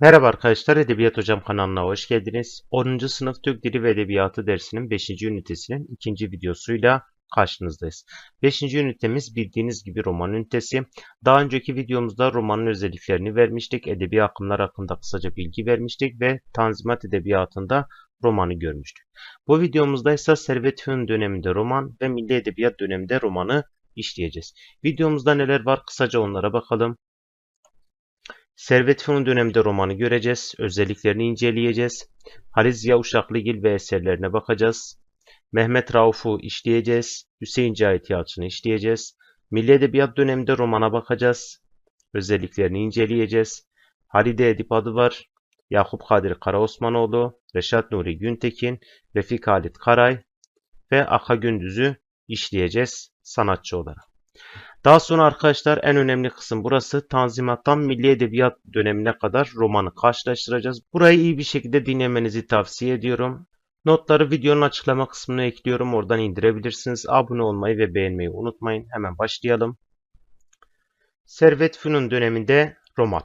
Merhaba arkadaşlar, Edebiyat Hocam kanalına hoş geldiniz. 10. sınıf Türk Dili ve Edebiyatı dersinin 5. ünitesinin ikinci videosuyla karşınızdayız. 5. ünitemiz bildiğiniz gibi roman ünitesi. Daha önceki videomuzda romanın özelliklerini vermiştik, edebi akımlar hakkında kısaca bilgi vermiştik ve Tanzimat Edebiyatı'nda romanı görmüştük. Bu videomuzda ise Servet Fünun döneminde roman ve Milli Edebiyat döneminde romanı işleyeceğiz. Videomuzda neler var kısaca onlara bakalım. Servet Fünun döneminde romanı göreceğiz. Özelliklerini inceleyeceğiz. Halit Ziya Uşaklıgil ve eserlerine bakacağız. Mehmet Rauf'u işleyeceğiz. Hüseyin Cahit Yalçın'ı işleyeceğiz. Milli Edebiyat döneminde romana bakacağız. Özelliklerini inceleyeceğiz. Halide Edip adı var. Yakup Kadir Karaosmanoğlu, Reşat Nuri Güntekin, Refik Halit Karay ve Aka Gündüz'ü işleyeceğiz sanatçı olarak. Daha sonra arkadaşlar en önemli kısım burası. Tanzimattan Milli Edebiyat dönemine kadar romanı karşılaştıracağız. Burayı iyi bir şekilde dinlemenizi tavsiye ediyorum. Notları videonun açıklama kısmına ekliyorum. Oradan indirebilirsiniz. Abone olmayı ve beğenmeyi unutmayın. Hemen başlayalım. Servet Fünun döneminde roman.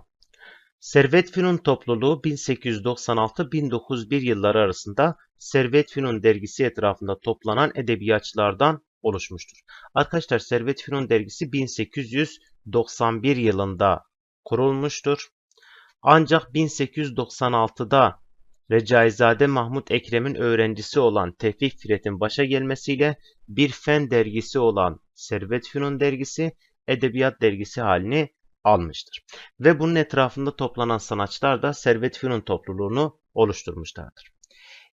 Servet Fünun topluluğu 1896-1901 yılları arasında Servet Fünun dergisi etrafında toplanan edebiyatçılardan oluşmuştur. Arkadaşlar Servet Fünun dergisi 1891 yılında kurulmuştur. Ancak 1896'da Recaizade Mahmut Ekrem'in öğrencisi olan Tevfik Firet'in başa gelmesiyle bir fen dergisi olan Servet Fünun dergisi edebiyat dergisi halini almıştır. Ve bunun etrafında toplanan sanatçılar da Servet Fünun topluluğunu oluşturmuşlardır.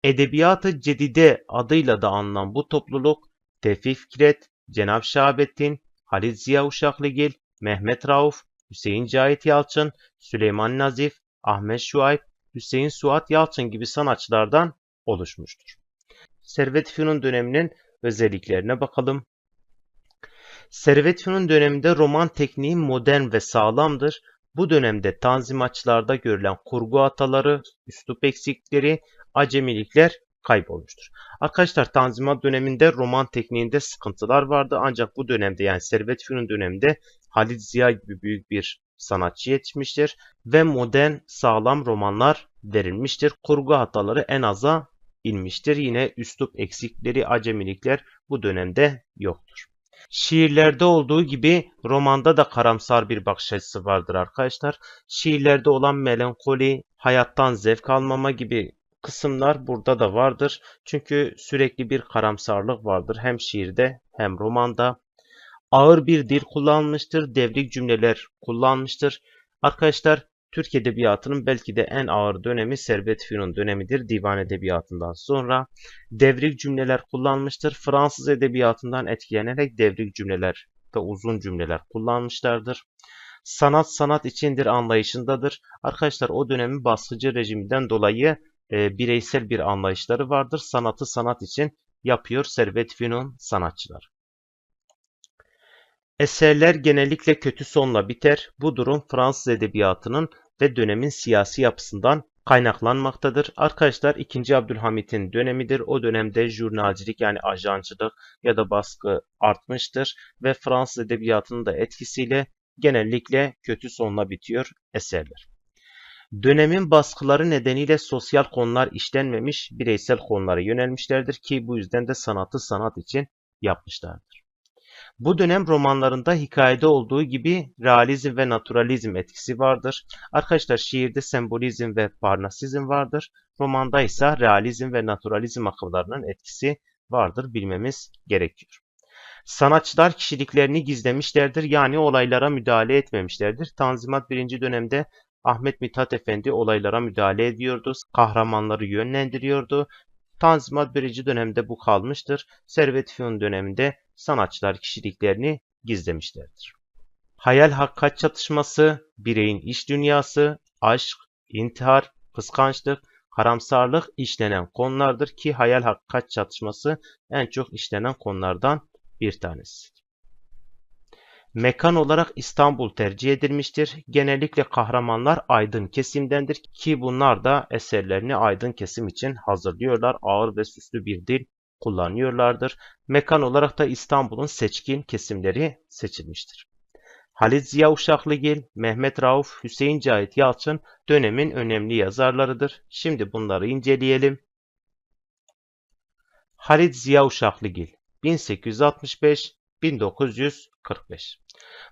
Edebiyatı Cedide adıyla da anılan bu topluluk Tevfik Fikret, Cenab Şahabettin, Halit Ziya Uşaklıgil, Mehmet Rauf, Hüseyin Cahit Yalçın, Süleyman Nazif, Ahmet Şuayb, Hüseyin Suat Yalçın gibi sanatçılardan oluşmuştur. Servet Fünun döneminin özelliklerine bakalım. Servet Fünun döneminde roman tekniği modern ve sağlamdır. Bu dönemde tanzimatçılarda görülen kurgu hataları, üslup eksikleri, acemilikler kaybolmuştur. Arkadaşlar Tanzimat döneminde roman tekniğinde sıkıntılar vardı ancak bu dönemde yani Servet Fünun döneminde Halit Ziya gibi büyük bir sanatçı yetişmiştir ve modern sağlam romanlar verilmiştir. Kurgu hataları en aza inmiştir. Yine üslup eksikleri, acemilikler bu dönemde yoktur. Şiirlerde olduğu gibi romanda da karamsar bir bakış açısı vardır arkadaşlar. Şiirlerde olan melankoli, hayattan zevk almama gibi kısımlar burada da vardır. Çünkü sürekli bir karamsarlık vardır hem şiirde hem romanda. Ağır bir dil kullanmıştır, devrik cümleler kullanmıştır. Arkadaşlar Türk Edebiyatı'nın belki de en ağır dönemi Servet Fünun dönemidir divan edebiyatından sonra. Devrik cümleler kullanmıştır. Fransız edebiyatından etkilenerek devrik cümleler ve uzun cümleler kullanmışlardır. Sanat sanat içindir anlayışındadır. Arkadaşlar o dönemin baskıcı rejiminden dolayı e, bireysel bir anlayışları vardır. Sanatı sanat için yapıyor Servet Fünun sanatçılar. Eserler genellikle kötü sonla biter. Bu durum Fransız edebiyatının ve dönemin siyasi yapısından kaynaklanmaktadır. Arkadaşlar 2. Abdülhamit'in dönemidir. O dönemde jurnalcilik yani ajancılık ya da baskı artmıştır ve Fransız edebiyatının da etkisiyle genellikle kötü sonla bitiyor eserler. Dönemin baskıları nedeniyle sosyal konular işlenmemiş, bireysel konulara yönelmişlerdir ki bu yüzden de sanatı sanat için yapmışlardır. Bu dönem romanlarında hikayede olduğu gibi realizm ve naturalizm etkisi vardır. Arkadaşlar şiirde sembolizm ve parnasizm vardır. Romanda ise realizm ve naturalizm akımlarının etkisi vardır bilmemiz gerekiyor. Sanatçılar kişiliklerini gizlemişlerdir yani olaylara müdahale etmemişlerdir. Tanzimat birinci dönemde Ahmet Mithat Efendi olaylara müdahale ediyordu, kahramanları yönlendiriyordu. Tanzimat birinci dönemde bu kalmıştır. Servet Fünun döneminde sanatçılar kişiliklerini gizlemişlerdir. Hayal hakikat çatışması, bireyin iş dünyası, aşk, intihar, kıskançlık, karamsarlık işlenen konulardır ki hayal hakikat çatışması en çok işlenen konulardan bir tanesi. Mekan olarak İstanbul tercih edilmiştir. Genellikle kahramanlar aydın kesimdendir ki bunlar da eserlerini aydın kesim için hazırlıyorlar. Ağır ve süslü bir dil kullanıyorlardır. Mekan olarak da İstanbul'un seçkin kesimleri seçilmiştir. Halit Ziya Uşaklıgil, Mehmet Rauf, Hüseyin Cahit Yalçın dönemin önemli yazarlarıdır. Şimdi bunları inceleyelim. Halit Ziya Uşaklıgil 1865-1945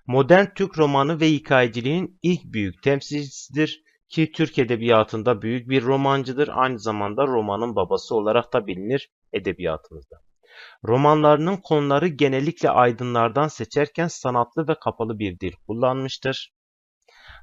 Modern Türk romanı ve hikayeciliğin ilk büyük temsilcisidir ki Türk edebiyatında büyük bir romancıdır. Aynı zamanda romanın babası olarak da bilinir edebiyatımızda. Romanlarının konuları genellikle aydınlardan seçerken sanatlı ve kapalı bir dil kullanmıştır.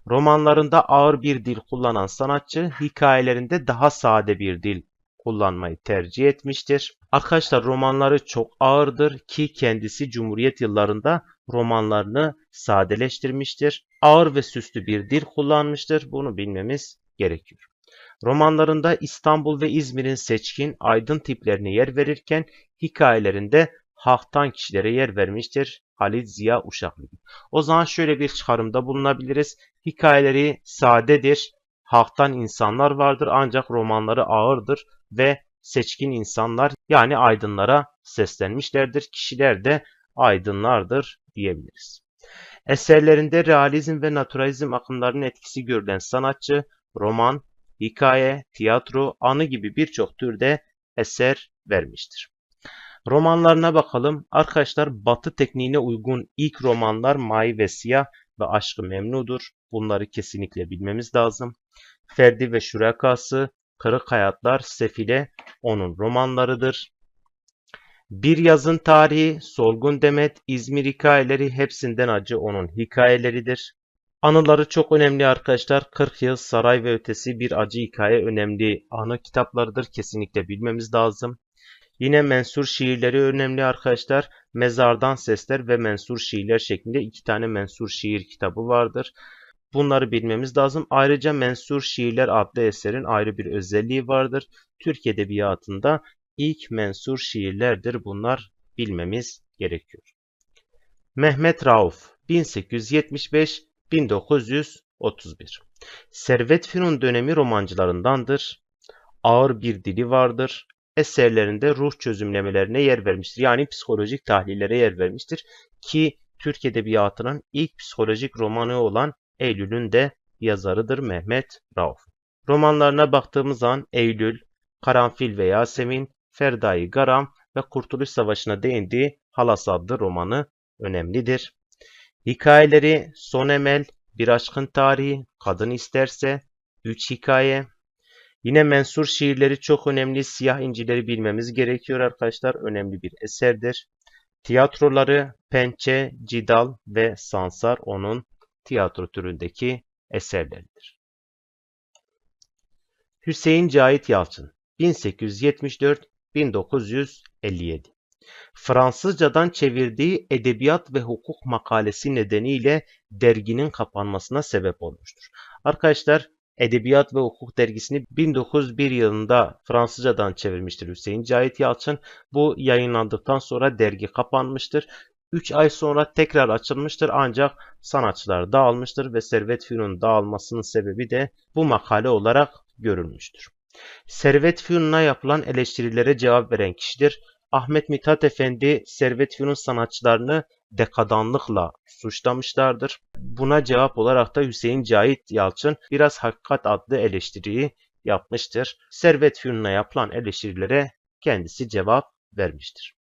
Romanlarında ağır bir dil kullanan sanatçı hikayelerinde daha sade bir dil kullanmayı tercih etmiştir. Arkadaşlar romanları çok ağırdır ki kendisi Cumhuriyet yıllarında romanlarını sadeleştirmiştir. Ağır ve süslü bir dil kullanmıştır. Bunu bilmemiz gerekiyor. Romanlarında İstanbul ve İzmir'in seçkin, aydın tiplerine yer verirken hikayelerinde halktan kişilere yer vermiştir Halit Ziya Uşaklı. O zaman şöyle bir çıkarımda bulunabiliriz. Hikayeleri sadedir, halktan insanlar vardır ancak romanları ağırdır ve seçkin insanlar yani aydınlara seslenmişlerdir. Kişiler de aydınlardır diyebiliriz. Eserlerinde realizm ve naturalizm akımlarının etkisi görülen sanatçı, roman, hikaye, tiyatro, anı gibi birçok türde eser vermiştir. Romanlarına bakalım. Arkadaşlar Batı tekniğine uygun ilk romanlar Mavi ve Siyah ve Aşkı Memnu'dur. Bunları kesinlikle bilmemiz lazım. Ferdi ve Şurakası, Kırık Hayatlar, Sefile onun romanlarıdır. Bir Yazın Tarihi, Solgun Demet, İzmir Hikayeleri hepsinden acı onun hikayeleridir. Anıları çok önemli arkadaşlar. 40 Yıl, Saray ve Ötesi bir acı hikaye önemli anı kitaplarıdır. Kesinlikle bilmemiz lazım. Yine mensur şiirleri önemli arkadaşlar. Mezardan Sesler ve Mensur Şiirler şeklinde iki tane mensur şiir kitabı vardır. Bunları bilmemiz lazım. Ayrıca Mensur Şiirler adlı eserin ayrı bir özelliği vardır. Türk Edebiyatı'nda ilk mensur şiirlerdir. Bunlar bilmemiz gerekiyor. Mehmet Rauf 1875-1931 Servet Fünun dönemi romancılarındandır. Ağır bir dili vardır. Eserlerinde ruh çözümlemelerine yer vermiştir. Yani psikolojik tahlillere yer vermiştir. Ki Türk Edebiyatı'nın ilk psikolojik romanı olan Eylül'ün de yazarıdır Mehmet Rauf. Romanlarına baktığımız zaman Eylül, Karanfil ve Yasemin, Ferdai Garam ve Kurtuluş Savaşı'na değindiği Halas adlı romanı önemlidir. Hikayeleri Son Emel, Bir Aşkın Tarihi, Kadın İsterse, Üç Hikaye. Yine mensur şiirleri çok önemli. Siyah incileri bilmemiz gerekiyor arkadaşlar. Önemli bir eserdir. Tiyatroları Pençe, Cidal ve Sansar onun tiyatro türündeki eserleridir. Hüseyin Cahit Yalçın 1874-1957 Fransızcadan çevirdiği edebiyat ve hukuk makalesi nedeniyle derginin kapanmasına sebep olmuştur. Arkadaşlar Edebiyat ve Hukuk dergisini 1901 yılında Fransızcadan çevirmiştir Hüseyin Cahit Yalçın. Bu yayınlandıktan sonra dergi kapanmıştır. 3 ay sonra tekrar açılmıştır ancak sanatçılar dağılmıştır ve Servet Fünun dağılmasının sebebi de bu makale olarak görülmüştür. Servet Fünun'a yapılan eleştirilere cevap veren kişidir. Ahmet Mithat Efendi Servet Fünun sanatçılarını dekadanlıkla suçlamışlardır. Buna cevap olarak da Hüseyin Cahit Yalçın biraz Hakikat adlı eleştiriyi yapmıştır. Servet Fünun'a yapılan eleştirilere kendisi cevap vermiştir.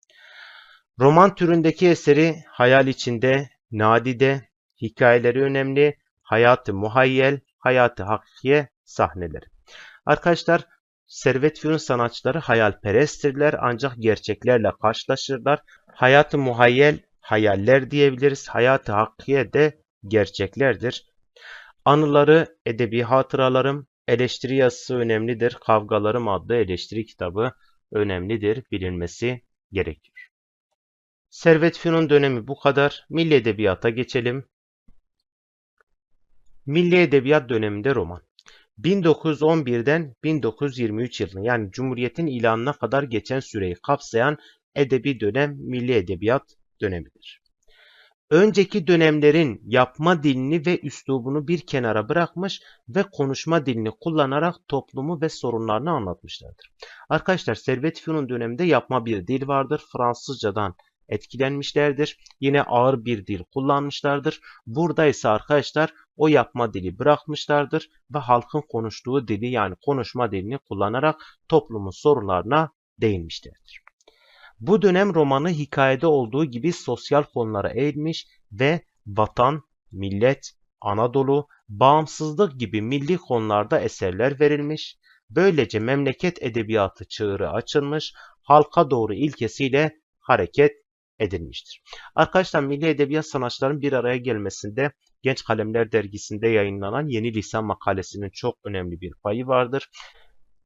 Roman türündeki eseri hayal içinde, nadide, hikayeleri önemli, hayatı muhayyel, hayatı hakikiye sahneleri. Arkadaşlar Servet Fünun sanatçıları hayalperesttirler ancak gerçeklerle karşılaşırlar. Hayatı muhayyel hayaller diyebiliriz. Hayatı hakikiye de gerçeklerdir. Anıları, edebi hatıralarım, eleştiri yazısı önemlidir. Kavgalarım adlı eleştiri kitabı önemlidir, bilinmesi gerekiyor. Servet Fünun dönemi bu kadar. Milli Edebiyat'a geçelim. Milli Edebiyat döneminde roman. 1911'den 1923 yılına yani Cumhuriyet'in ilanına kadar geçen süreyi kapsayan edebi dönem Milli Edebiyat dönemidir. Önceki dönemlerin yapma dilini ve üslubunu bir kenara bırakmış ve konuşma dilini kullanarak toplumu ve sorunlarını anlatmışlardır. Arkadaşlar Servet Fünun döneminde yapma bir dil vardır. Fransızcadan etkilenmişlerdir. Yine ağır bir dil kullanmışlardır. Burada ise arkadaşlar o yapma dili bırakmışlardır ve halkın konuştuğu dili yani konuşma dilini kullanarak toplumun sorularına değinmişlerdir. Bu dönem romanı hikayede olduğu gibi sosyal konulara eğilmiş ve vatan, millet, Anadolu, bağımsızlık gibi milli konularda eserler verilmiş. Böylece memleket edebiyatı çığırı açılmış, halka doğru ilkesiyle hareket edilmiştir. Arkadaşlar milli edebiyat sanatçıların bir araya gelmesinde Genç Kalemler dergisinde yayınlanan Yeni Lisan makalesinin çok önemli bir payı vardır.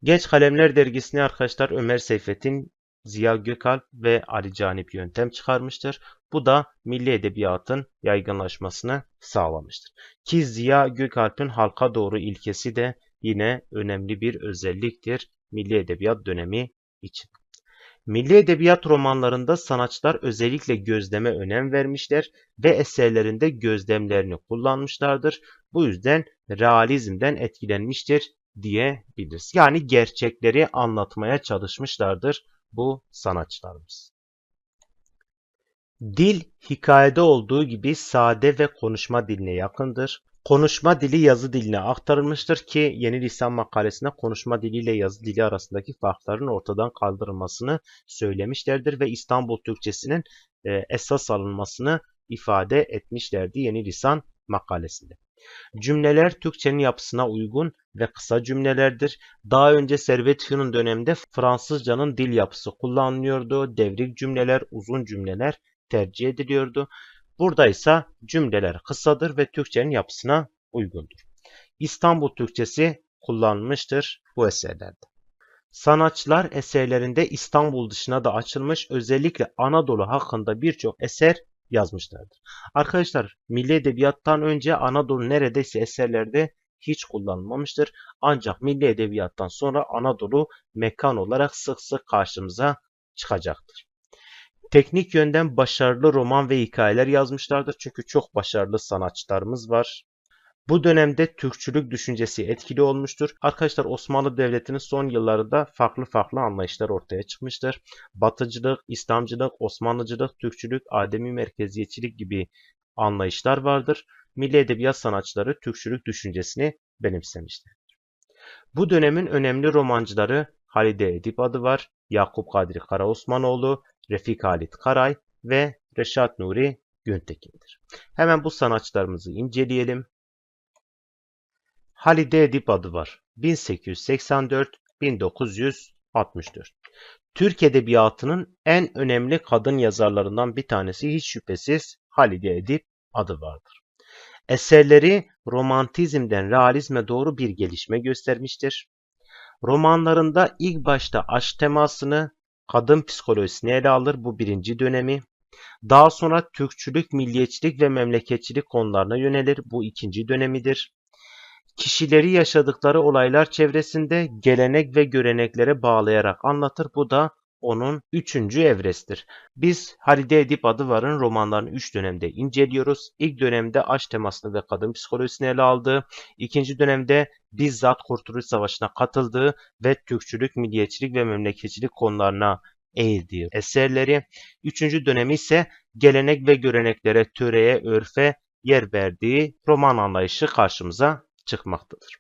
Genç Kalemler dergisine arkadaşlar Ömer Seyfettin, Ziya Gökalp ve Ali Canip yöntem çıkarmıştır. Bu da milli edebiyatın yaygınlaşmasını sağlamıştır. Ki Ziya Gökalp'in halka doğru ilkesi de yine önemli bir özelliktir milli edebiyat dönemi için. Milli edebiyat romanlarında sanatçılar özellikle gözleme önem vermişler ve eserlerinde gözlemlerini kullanmışlardır. Bu yüzden realizmden etkilenmiştir diyebiliriz. Yani gerçekleri anlatmaya çalışmışlardır bu sanatçılarımız. Dil hikayede olduğu gibi sade ve konuşma diline yakındır. Konuşma dili yazı diline aktarılmıştır ki yeni lisan makalesinde konuşma dili ile yazı dili arasındaki farkların ortadan kaldırılmasını söylemişlerdir ve İstanbul Türkçesinin e, esas alınmasını ifade etmişlerdi yeni lisan makalesinde. Cümleler Türkçenin yapısına uygun ve kısa cümlelerdir. Daha önce Servet Fünun döneminde Fransızcanın dil yapısı kullanılıyordu. Devrik cümleler, uzun cümleler tercih ediliyordu. Burada ise cümleler kısadır ve Türkçenin yapısına uygundur. İstanbul Türkçesi kullanılmıştır bu eserlerde. Sanatçılar eserlerinde İstanbul dışına da açılmış özellikle Anadolu hakkında birçok eser yazmışlardır. Arkadaşlar milli edebiyattan önce Anadolu neredeyse eserlerde hiç kullanılmamıştır. Ancak milli edebiyattan sonra Anadolu mekan olarak sık sık karşımıza çıkacaktır. Teknik yönden başarılı roman ve hikayeler yazmışlardır. Çünkü çok başarılı sanatçılarımız var. Bu dönemde Türkçülük düşüncesi etkili olmuştur. Arkadaşlar Osmanlı Devleti'nin son yıllarında farklı farklı anlayışlar ortaya çıkmıştır. Batıcılık, İslamcılık, Osmanlıcılık, Türkçülük, Ademi merkeziyetçilik gibi anlayışlar vardır. Milli edebiyat sanatçıları Türkçülük düşüncesini benimsemiştir. Bu dönemin önemli romancıları Halide Edip adı var, Yakup Kadri Karaosmanoğlu, Refik Halit Karay ve Reşat Nuri Güntekin'dir. Hemen bu sanatçılarımızı inceleyelim. Halide Edip adı var. 1884-1964. Türk Edebiyatı'nın en önemli kadın yazarlarından bir tanesi hiç şüphesiz Halide Edip adı vardır. Eserleri romantizmden realizme doğru bir gelişme göstermiştir. Romanlarında ilk başta aşk temasını, kadın psikolojisini ele alır bu birinci dönemi. Daha sonra Türkçülük, milliyetçilik ve memleketçilik konularına yönelir bu ikinci dönemidir. Kişileri yaşadıkları olaylar çevresinde gelenek ve göreneklere bağlayarak anlatır. Bu da onun üçüncü evresidir. Biz Halide Edip Adıvar'ın romanlarını üç dönemde inceliyoruz. İlk dönemde aşk temasını ve kadın psikolojisini ele aldığı, ikinci dönemde bizzat Kurtuluş Savaşı'na katıldığı ve Türkçülük, milliyetçilik ve memleketçilik konularına eğildiği eserleri, üçüncü dönemi ise gelenek ve göreneklere, töreye, örfe yer verdiği roman anlayışı karşımıza çıkmaktadır.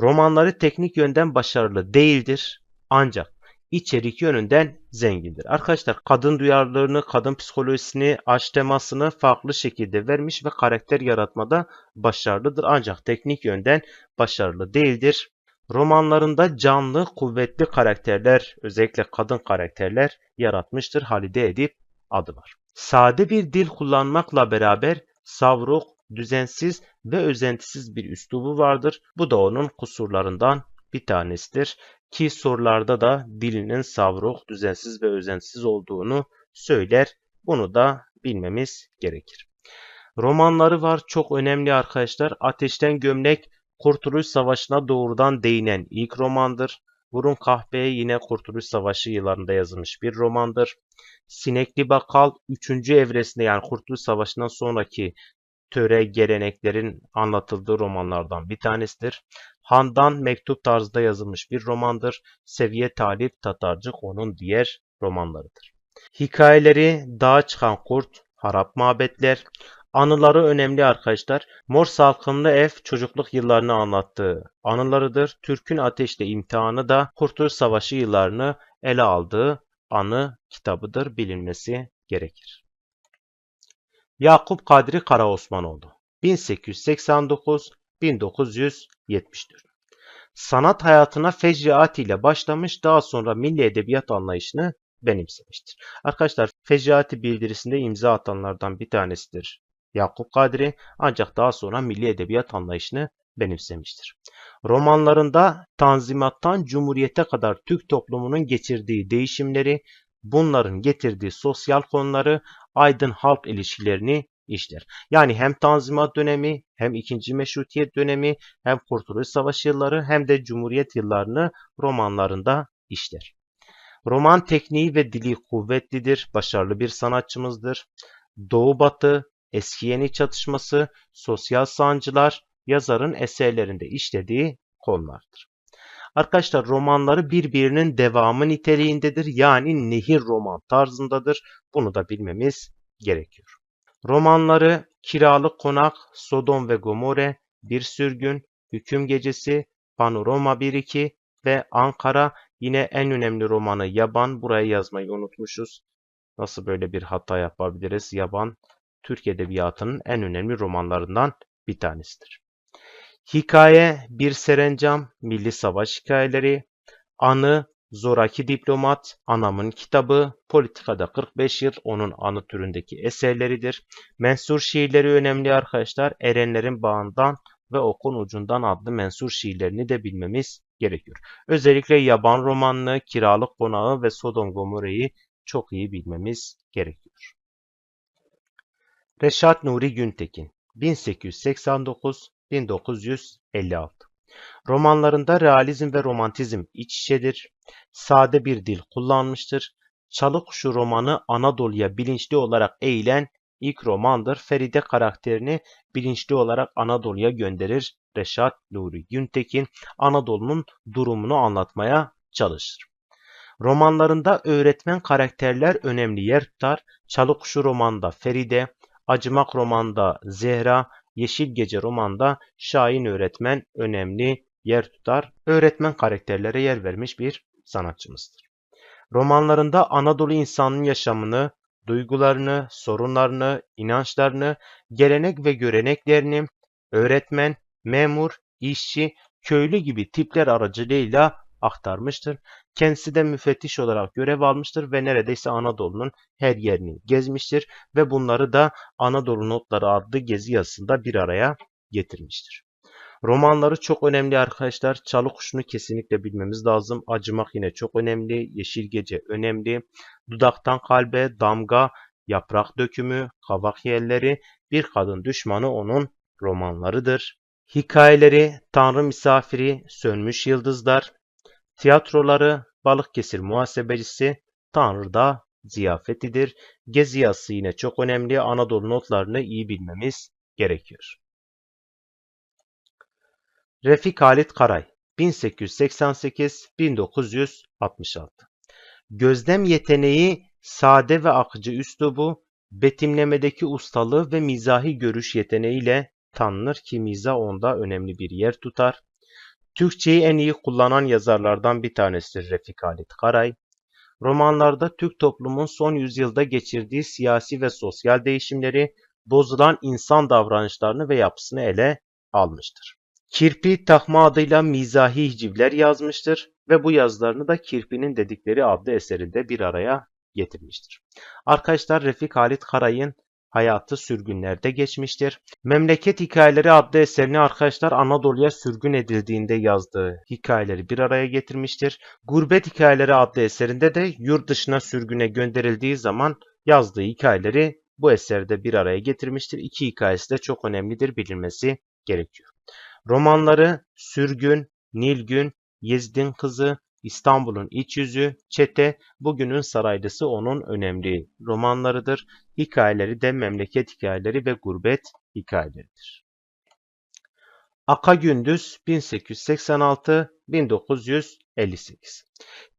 Romanları teknik yönden başarılı değildir ancak içerik yönünden zengindir. Arkadaşlar kadın duyarlılığını, kadın psikolojisini, aşk temasını farklı şekilde vermiş ve karakter yaratmada başarılıdır. Ancak teknik yönden başarılı değildir. Romanlarında canlı, kuvvetli karakterler, özellikle kadın karakterler yaratmıştır. Halide Edip adı var. Sade bir dil kullanmakla beraber savruk, düzensiz ve özentisiz bir üslubu vardır. Bu da onun kusurlarından bir tanesidir ki sorularda da dilinin savruk, düzensiz ve özentisiz olduğunu söyler. Bunu da bilmemiz gerekir. Romanları var çok önemli arkadaşlar. Ateşten Gömlek Kurtuluş Savaşı'na doğrudan değinen ilk romandır. Burun Kahpe yine Kurtuluş Savaşı yıllarında yazılmış bir romandır. Sinekli Bakal 3. evresinde yani Kurtuluş Savaşı'ndan sonraki töre geleneklerin anlatıldığı romanlardan bir tanesidir. Handan mektup tarzında yazılmış bir romandır. Seviye Talip Tatarcık onun diğer romanlarıdır. Hikayeleri Dağa Çıkan Kurt, Harap Mabetler, Anıları önemli arkadaşlar. Mor Salkımlı Ev çocukluk yıllarını anlattığı anılarıdır. Türk'ün Ateşle İmtihanı da Kurtuluş Savaşı yıllarını ele aldığı anı kitabıdır bilinmesi gerekir. Yakup Kadri Karaosmanoğlu 1889-1974 Sanat hayatına Fecriati ile başlamış daha sonra milli edebiyat anlayışını benimsemiştir. Arkadaşlar Fecriati bildirisinde imza atanlardan bir tanesidir Yakup Kadri ancak daha sonra milli edebiyat anlayışını benimsemiştir. Romanlarında Tanzimat'tan Cumhuriyete kadar Türk toplumunun geçirdiği değişimleri, bunların getirdiği sosyal konuları, aydın halk ilişkilerini işler. Yani hem Tanzimat dönemi, hem ikinci Meşrutiyet dönemi, hem Kurtuluş Savaşı yılları, hem de Cumhuriyet yıllarını romanlarında işler. Roman tekniği ve dili kuvvetlidir, başarılı bir sanatçımızdır. Doğu Batı, eski yeni çatışması, sosyal sancılar yazarın eserlerinde işlediği konulardır. Arkadaşlar romanları birbirinin devamı niteliğindedir. Yani nehir roman tarzındadır. Bunu da bilmemiz gerekiyor. Romanları Kiralık Konak, Sodom ve Gomorre, Bir Sürgün, Hüküm Gecesi, Panorama 1-2 ve Ankara yine en önemli romanı Yaban. Buraya yazmayı unutmuşuz. Nasıl böyle bir hata yapabiliriz? Yaban Türk Edebiyatı'nın en önemli romanlarından bir tanesidir. Hikaye Bir Serencam, Milli Savaş Hikayeleri, Anı, Zoraki Diplomat, Anamın Kitabı, Politikada 45 Yıl onun anı türündeki eserleridir. Mensur şiirleri önemli arkadaşlar. Erenlerin Bağından ve Okun Ucundan adlı mensur şiirlerini de bilmemiz gerekiyor. Özellikle Yaban romanını, Kiralık Konağı ve Sodom Gomorre'yi çok iyi bilmemiz gerekiyor. Reşat Nuri Güntekin 1889-1956 Romanlarında realizm ve romantizm iç içedir. Sade bir dil kullanmıştır. Çalıkuşu romanı Anadolu'ya bilinçli olarak eğilen ilk romandır. Feride karakterini bilinçli olarak Anadolu'ya gönderir. Reşat Nuri Güntekin Anadolu'nun durumunu anlatmaya çalışır. Romanlarında öğretmen karakterler önemli yer tutar. Çalıkuşu romanda Feride, Acımak romanda Zehra, Yeşil Gece romanda Şahin öğretmen önemli yer tutar. Öğretmen karakterlere yer vermiş bir sanatçımızdır. Romanlarında Anadolu insanının yaşamını, duygularını, sorunlarını, inançlarını, gelenek ve göreneklerini öğretmen, memur, işçi, köylü gibi tipler aracılığıyla aktarmıştır. Kendisi de müfettiş olarak görev almıştır ve neredeyse Anadolu'nun her yerini gezmiştir ve bunları da Anadolu Notları adlı gezi yazısında bir araya getirmiştir. Romanları çok önemli arkadaşlar. Çalı Kuşu'nu kesinlikle bilmemiz lazım. Acımak yine çok önemli. Yeşil Gece önemli. Dudaktan Kalbe, Damga, Yaprak Dökümü, Kavak Yerleri, Bir Kadın Düşmanı onun romanlarıdır. Hikayeleri Tanrı Misafiri, Sönmüş Yıldızlar, Tiyatroları Balıkesir Muhasebecisi, Tanrı'da ziyafetidir. Gezi yazısı yine çok önemli. Anadolu notlarını iyi bilmemiz gerekiyor. Refik Halit Karay 1888-1966 Gözlem yeteneği, sade ve akıcı üslubu, betimlemedeki ustalığı ve mizahi görüş yeteneğiyle tanınır ki mizah onda önemli bir yer tutar. Türkçeyi en iyi kullanan yazarlardan bir tanesidir Refik Halit Karay. Romanlarda Türk toplumun son yüzyılda geçirdiği siyasi ve sosyal değişimleri, bozulan insan davranışlarını ve yapısını ele almıştır. Kirpi takma adıyla mizahi hicivler yazmıştır ve bu yazılarını da Kirpi'nin dedikleri adlı eserinde bir araya getirmiştir. Arkadaşlar Refik Halit Karay'ın hayatı sürgünlerde geçmiştir. Memleket Hikayeleri adlı eserini arkadaşlar Anadolu'ya sürgün edildiğinde yazdığı hikayeleri bir araya getirmiştir. Gurbet Hikayeleri adlı eserinde de yurt dışına sürgüne gönderildiği zaman yazdığı hikayeleri bu eserde bir araya getirmiştir. İki hikayesi de çok önemlidir bilinmesi gerekiyor. Romanları Sürgün, Nilgün, Yezdin Kızı, İstanbul'un İç Yüzü, Çete, Bugünün Saraylısı onun önemli romanlarıdır. Hikayeleri de memleket hikayeleri ve gurbet hikayeleridir. Aka Gündüz 1886-1958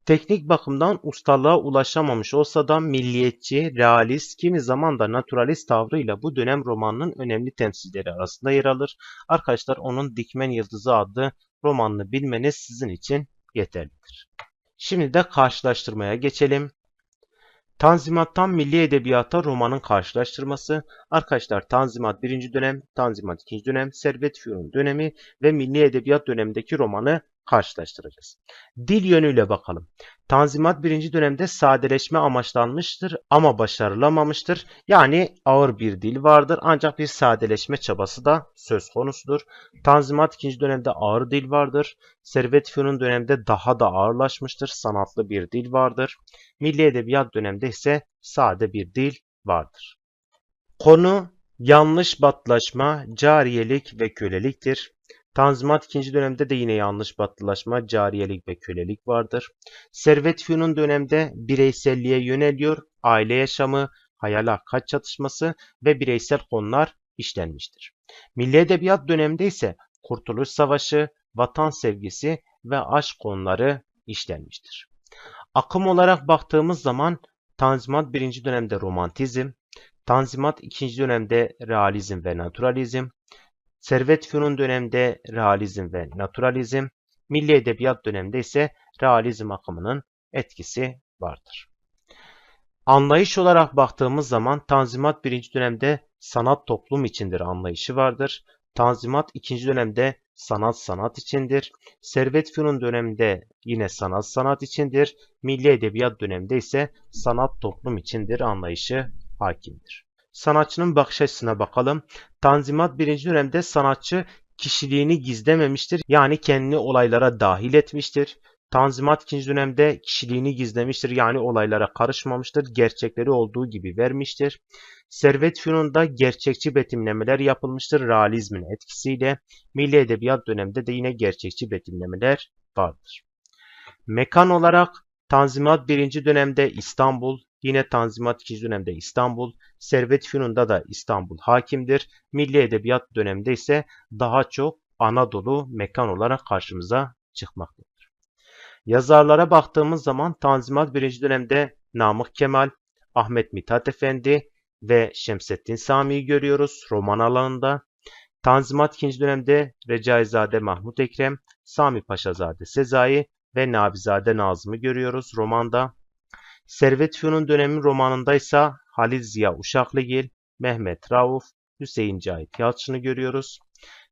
Teknik bakımdan ustalığa ulaşamamış olsa da milliyetçi, realist, kimi zaman da naturalist tavrıyla bu dönem romanının önemli temsilcileri arasında yer alır. Arkadaşlar onun Dikmen Yıldızı adlı romanını bilmeniz sizin için yeterlidir. Şimdi de karşılaştırmaya geçelim. Tanzimattan Milli Edebiyata romanın karşılaştırması. Arkadaşlar Tanzimat 1. dönem, Tanzimat 2. dönem, Servet Fünun dönemi ve Milli Edebiyat dönemindeki romanı karşılaştıracağız. Dil yönüyle bakalım. Tanzimat 1. dönemde sadeleşme amaçlanmıştır ama başarılamamıştır. Yani ağır bir dil vardır ancak bir sadeleşme çabası da söz konusudur. Tanzimat 2. dönemde ağır dil vardır. Servet Fünun dönemde daha da ağırlaşmıştır. Sanatlı bir dil vardır. Milli Edebiyat döneminde ise sade bir dil vardır. Konu yanlış batlaşma, cariyelik ve köleliktir. Tanzimat 2. dönemde de yine yanlış batılılaşma, cariyelik ve kölelik vardır. Servet Fünun dönemde bireyselliğe yöneliyor, aile yaşamı, hayal hakikat çatışması ve bireysel konular işlenmiştir. Milli Edebiyat döneminde ise Kurtuluş Savaşı, vatan sevgisi ve aşk konuları işlenmiştir. Akım olarak baktığımız zaman Tanzimat 1. dönemde romantizm, Tanzimat 2. dönemde realizm ve naturalizm, Servet Fünun dönemde realizm ve naturalizm, Milli Edebiyat döneminde ise realizm akımının etkisi vardır. Anlayış olarak baktığımız zaman Tanzimat 1. dönemde sanat toplum içindir anlayışı vardır. Tanzimat 2. dönemde sanat sanat içindir. Servet Fünun döneminde yine sanat sanat içindir. Milli Edebiyat döneminde ise sanat toplum içindir anlayışı hakimdir. Sanatçının bakış açısına bakalım. Tanzimat 1. dönemde sanatçı kişiliğini gizlememiştir. Yani kendini olaylara dahil etmiştir. Tanzimat 2. dönemde kişiliğini gizlemiştir. Yani olaylara karışmamıştır. Gerçekleri olduğu gibi vermiştir. Servet Fünun'da gerçekçi betimlemeler yapılmıştır. Realizmin etkisiyle. Milli Edebiyat döneminde de yine gerçekçi betimlemeler vardır. Mekan olarak Tanzimat 1. dönemde İstanbul, Yine Tanzimat 2. dönemde İstanbul, Servet Fünun'da da İstanbul hakimdir. Milli Edebiyat döneminde ise daha çok Anadolu mekan olarak karşımıza çıkmaktadır. Yazarlara baktığımız zaman Tanzimat 1. dönemde Namık Kemal, Ahmet Mithat Efendi ve Şemsettin Sami'yi görüyoruz roman alanında. Tanzimat 2. dönemde Recaizade Mahmut Ekrem, Sami Paşazade Sezai ve Nabizade Nazım'ı görüyoruz romanda. Servet Fünun dönemi romanında ise Halil Ziya Uşaklıgil, Mehmet Rauf, Hüseyin Cahit Yalçın'ı görüyoruz.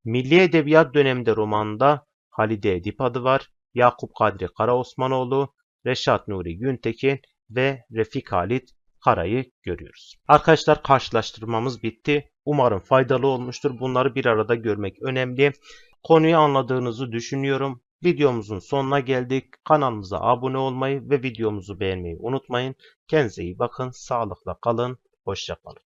Milli Edebiyat döneminde romanında Halide Edip adı var. Yakup Kadri Karaosmanoğlu, Reşat Nuri Güntekin ve Refik Halit Kara'yı görüyoruz. Arkadaşlar karşılaştırmamız bitti. Umarım faydalı olmuştur. Bunları bir arada görmek önemli. Konuyu anladığınızı düşünüyorum. Videomuzun sonuna geldik. Kanalımıza abone olmayı ve videomuzu beğenmeyi unutmayın. Kendinize iyi bakın. Sağlıkla kalın. Hoşçakalın.